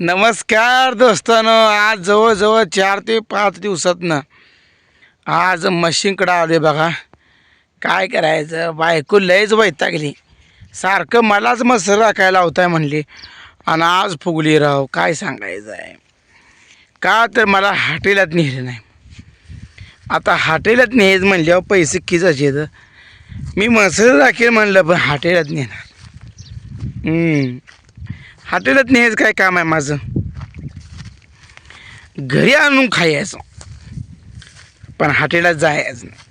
नमस्कार दोस्तानो आज जवळजवळ चार ते पाच दिवसातनं आज मशीनकडं आले बघा. काय करायचं? बायको लयच वैतागली. सारखं मलाच मसर राखायला होताय म्हणली. आणि आज फुगली राव काय सांगायचं आहे? का तर मला हाटेलात नेलं नाही. आता हाटेलात न्यायचं म्हणल्यावर पैसे किजाचे तर मी मसर राखेल म्हणलं पण हाटेलात नेणार. हॉटेलात न्यायचं काय काम आहे माझं? घरी आणून खायचं. पण हॉटेलात जायचं नाही.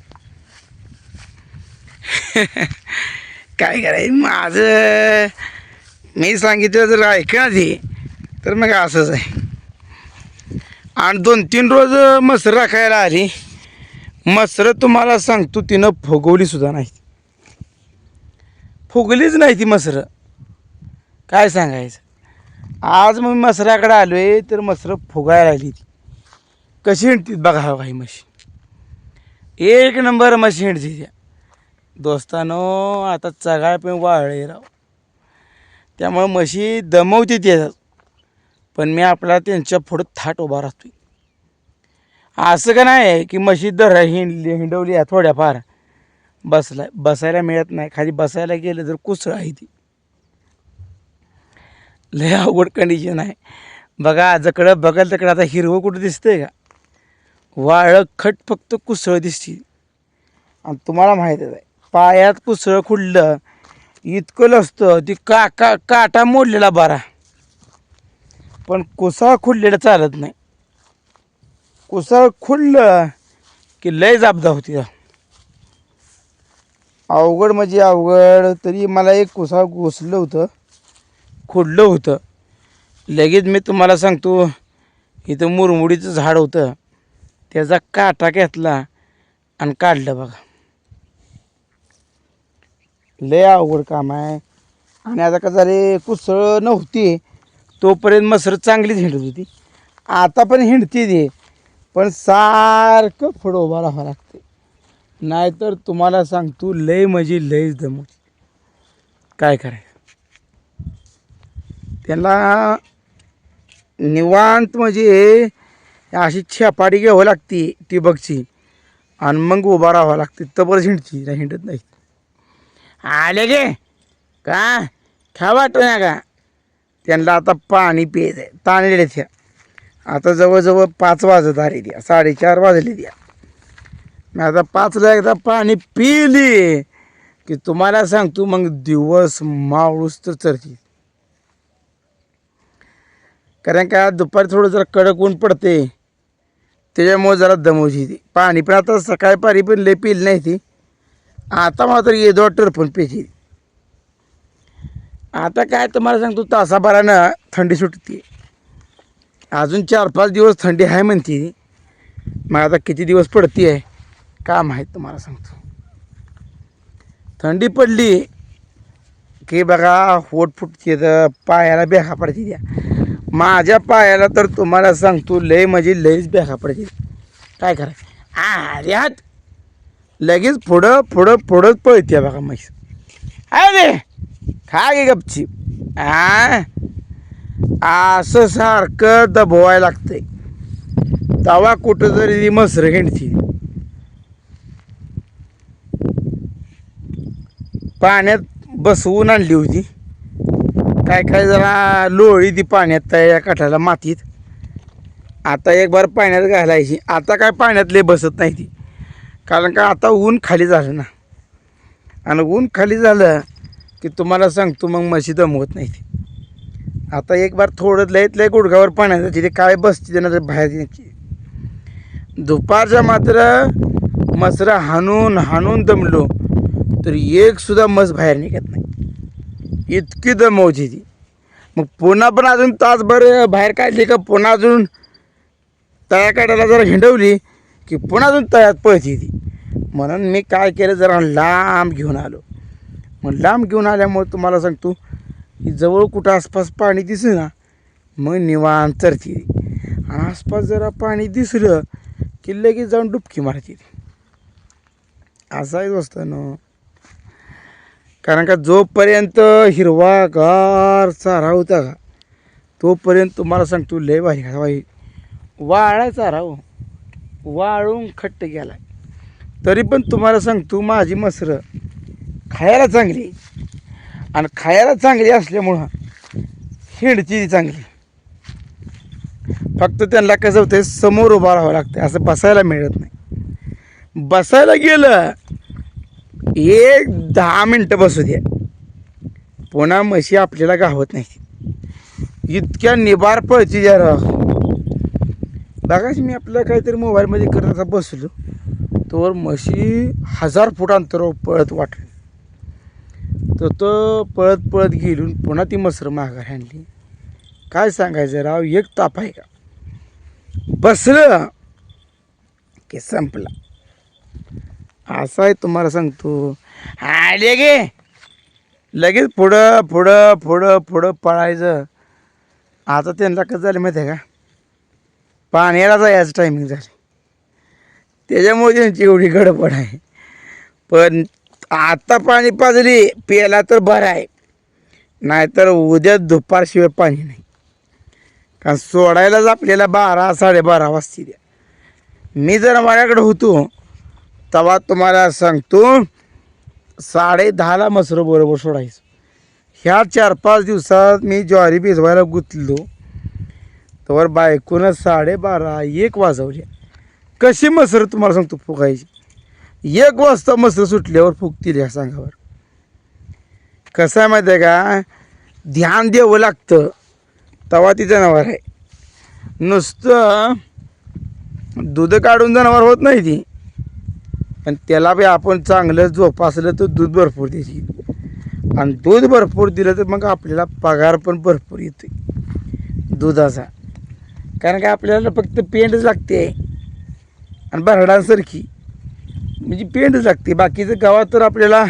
काय करायचं? माझं मी सांगितलं जर ऐकणार ते तर मग असंच आहे. आणि दोन तीन रोज मसर राखायला आली. मसर तुम्हाला सांगतो तिनं फुगवली सुद्धा नाही फुगलीच नाही ती मसरं. काय सांगायचं? आज मग मसराकडे आलो आहे तर मसरं फुगायला राहिली ती. कशी हिंडतीत बघा हा काही म्हशी एक नंबर म्हशी हिंडती त्या. दोस्तानो आता चगाळ पण वाळले राव. त्यामुळं म्हशी दमवते ते पण मी आपला त्यांच्या पुढं थाट उभा राहतोय. असं का नाही आहे की म्हशी दर हिंडली हिंडवली आहे थोड्याफार. बसला बसायला मिळत नाही. खाली बसायला गेलं तर कुसळ आहे ती. लय अवघड कंडिशन आहे. बघा जकडं बघाल तकडं आता हिरवं कुठं दिसतंय का? वाळं खट फक्त कुसळं दिसते आणि तुम्हाला माहीतच आहे पायात कुसळं खुडलं इतकं लसतं ती का का काटा मोडलेला बारा. पण कुसळ खुडलेलं चालत नाही. कुसळ खुडलं की लय जाबदा होती अवघड म्हणजे अवघड तरी मला एक कुसाळ घुसलं होतं. खोडलं होतं. लगेच मी तुम्हाला सांगतो इथं मुरमुडीचं झाड होतं. त्याचा काटा घेतला आणि काढलं बघा. लय अवघड काम आहे. आणि आता का रे कुसळ नव्हती. तोपर्यंत मसर चांगलीच हिंडत होती. आता पण हिंडते ती. पण सारखं फुडं उभा राहावं लागते नाहीतर तुम्हाला सांगतो लय म्हणजे लयच दमवते. काय करायचं? त्याला निवांत म्हणजे अशी छपाटी घ्यावं लागते टिबकची आणि मग उभा राहावं लागते. तबर हिंडची नाही हिंडत नाही आले गे. का? खा वाटतो ना का? त्यांना आता पाणी प्यायचं आहे ताणलेले त्या आता जवळजवळ पाच वाजत आले द्या साडेचार वाजले द्या मी आता पाचला एकदा पाणी पिली. की तुम्हाला सांगतो मग दिवस मावळूस तर चरती कारण का दुपारी थोडं जरा कडक ऊन पडते. त्याच्यामुळे जरा दमवची ती पाणी पण आता सकाळी पाणी पण लय पिली नाही ती. आता मात्र ये वाटर पण प्यायची. आता काय तुम्हाला सांगतो तासाभरानं थंडी सुटते. अजून चार पाच दिवस थंडी आहे म्हणते. मग आता किती दिवस पडती आहे का माहीत तुम्हाला सांगतो. थंडी पडली की बघा होट फुटते तर पायाला बेखा पडते द्या माझ्या पायाला तर तुम्हाला सांगतो लय म्हणजे लयच बेखा पडते काय करायचं? अरे लगेच पुढं पुढं पुढंच पळते बघा म्हैस. अरे खा गे गपची. आ? असं सारखं दबवायला लागतंय. तवा कुठं तरी ती मसर घेणती पाण्यात बसवून आणली होती. काय काय जरा लोळी ती पाण्यात त्या काठाला मातीत. आता एक बार पाण्यात घालायची. आता काय पाण्यात लय बसत नाही ती. कारण का आता ऊन खाली झालं ना. आणि ऊन खाली झालं की तुम्हाला सांगतो मग म्हशी दमवत नाही ती. आता एक बार थोडं लयत लय गुडघावर पाण्यात तिथे काय बसते ना बाहेर येण्याची. दुपारच्या मात्र मसरा हाणून हाणून दमलो. तर एकसुद्धा मस बाहेर निघत नाही. इतकी दमवची ती. मग पुन्हा पण अजून तासभर बाहेर काढली का पुन्हा अजून तळ्या काढायला जरा हिंडवली की पुन्हा अजून तळ्यात पळती ती. म्हणून मी काय केलं जरा लांब घेऊन आलो. मग लांब घेऊन आल्यामुळे तुम्हाला सांगतो की जवळ कुठं आसपास पाणी दिसलं ना मग निवांत चरती ती. आणि आसपास जरा पाणी दिसलं की लगेच जाऊन डुबकी मारती ती. असं आहे दोस्तानं कारण का जोपर्यंत हिरवागार चारा होता का तोपर्यंत तुम्हाला सांगतो लय भारी खा भाई वाळायचा हो वाळून खट्ट गेला तरी पण तुम्हाला सांगतो माझी मसरं खायला चांगली. आणि खायला चांगली असल्यामुळं हिंडची चांगली. फक्त त्यांना कसं होतं समोर उभा राहावं लागतं असं बसायला मिळत नाही. बसायला गेलं एक दहा मिनटं बसू द्या पुन्हा म्हशी आपल्याला गावत नाही इतक्या निबार पळती जरा. बघाच मी आपलं काहीतरी मोबाईलमध्ये करत बसलो. तर म्हशी हजार फूट अंतरावर पळत वाटली. तर तो पळत पळत गेलून पुन्हा ती मसर माघार आणली. काय सांगायचं राव एक ताप आहे का? बसलं की संपला. असं आहे तुम्हाला सांगतो. आले गे लगेच पुढं पुढं पुढं पुढं पळायचं. आता त्यांना कसं झालं माहिती आहे का? पाण्याला जायचं टायमिंग झाली. त्याच्यामुळे त्यांची एवढी गडबड आहे. पण आता पाणी पाजली प्यायला तर बरं आहे. नाहीतर उद्या दुपारशिवाय पाणी नाही. कारण सोडायलाच आपल्याला बारा साडेबारा वाजती द्या मी जर माझ्याकडे होतो तवा तुम्हाला सांगतो साडे दहाला मसरं बरोबर सोडायचं. ह्या चार पाच दिवसात मी ज्वारी भिजवायला गुंतलो. तर बायकोनं साडेबारा एक वाजवले. कशी मसरं तुम्हाला सांगतो फुकायची. एक वाजता मसरं सुटल्यावर फुकतील ह्या सांगावर. कसं आहे माहिती आहे का? ध्यान द्यावं लागतं. तवा ती जनावर आहे. नुसतं दूध काढून जनावर होत नाही ती. पण त्याला बी आपण चांगलं जोपासलं तर दूध भरपूर द्यायची आणि दूध भरपूर दिलं तर मग आपल्याला पगार पण भरपूर येतो दुधाचा. कारण का आपल्याला फक्त पेंडच लागते. आणि बरडांसारखी म्हणजे पेंडच लागते. बाकीचं गावात तर आपल्याला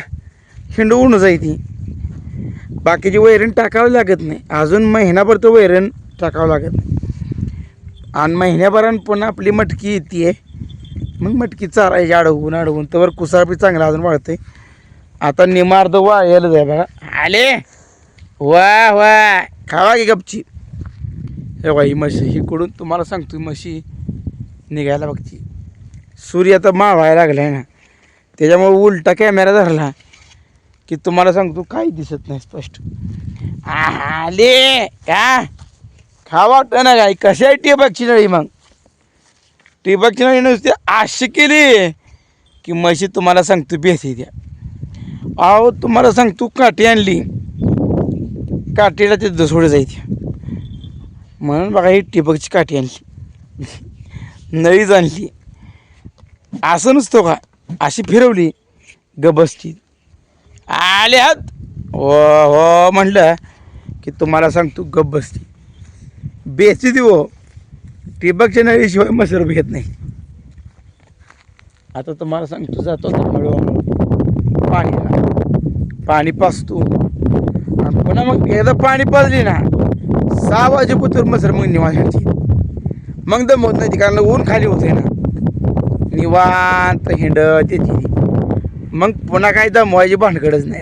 हिंडवून जायती. बाकीचे वैरण टाकावं लागत नाही. अजून महिनाभर तर वैरण टाकावं लागत नाही. आणि महिन्याभरान पण आपली मटकी येते मग मटकी चारायची अडवून अडवून तर कुसाळ बी चांगला अजून आहे आता निमार्द वाळायला जाय बघा. आले. वा वा. खावा की गपची. हे वा ही म्हशी हिकडून तुम्हाला सांगतो म्हशी निघायला बघची सूर्य आता मावायला लागलाय ना. त्याच्यामुळे उलटा कॅमेरा धरला की तुम्हाला सांगतो काही दिसत नाही स्पष्ट. आले. का खा वाटतं ना काय? कशा आहे टिबकची नळी मग? टिबकची नाही नुसती अशी केली की म्हशी तुम्हाला सांगतो बेसी द्या. अहो तुम्हाला सांगतो काठी आणली. काठीला ते दसोडे जायचे. म्हणून बघा ही टिबकची काठी आणली. नळीच आणली. असं नसतो का? अशी फिरवली. गबसची. आहात हो हो म्हणलं की तुम्हाला सांगतो गप बसती बेसी देऊ. ठिबकच्या नळीशिवाय मसर घेत नाही. आता तुम्हाला सांगतो जातो आता हळूहळू पाणी पाणी पाचतो. आणि पुन्हा मग एकदा पाणी पाजली ना सहा वाजेपुतर मसर मग निवांत मग दमवत नाही ती कारण ऊन खाली होते ना. निवांत हिंड त्याची मग पुन्हा काही दमवायची भानगडच नाही.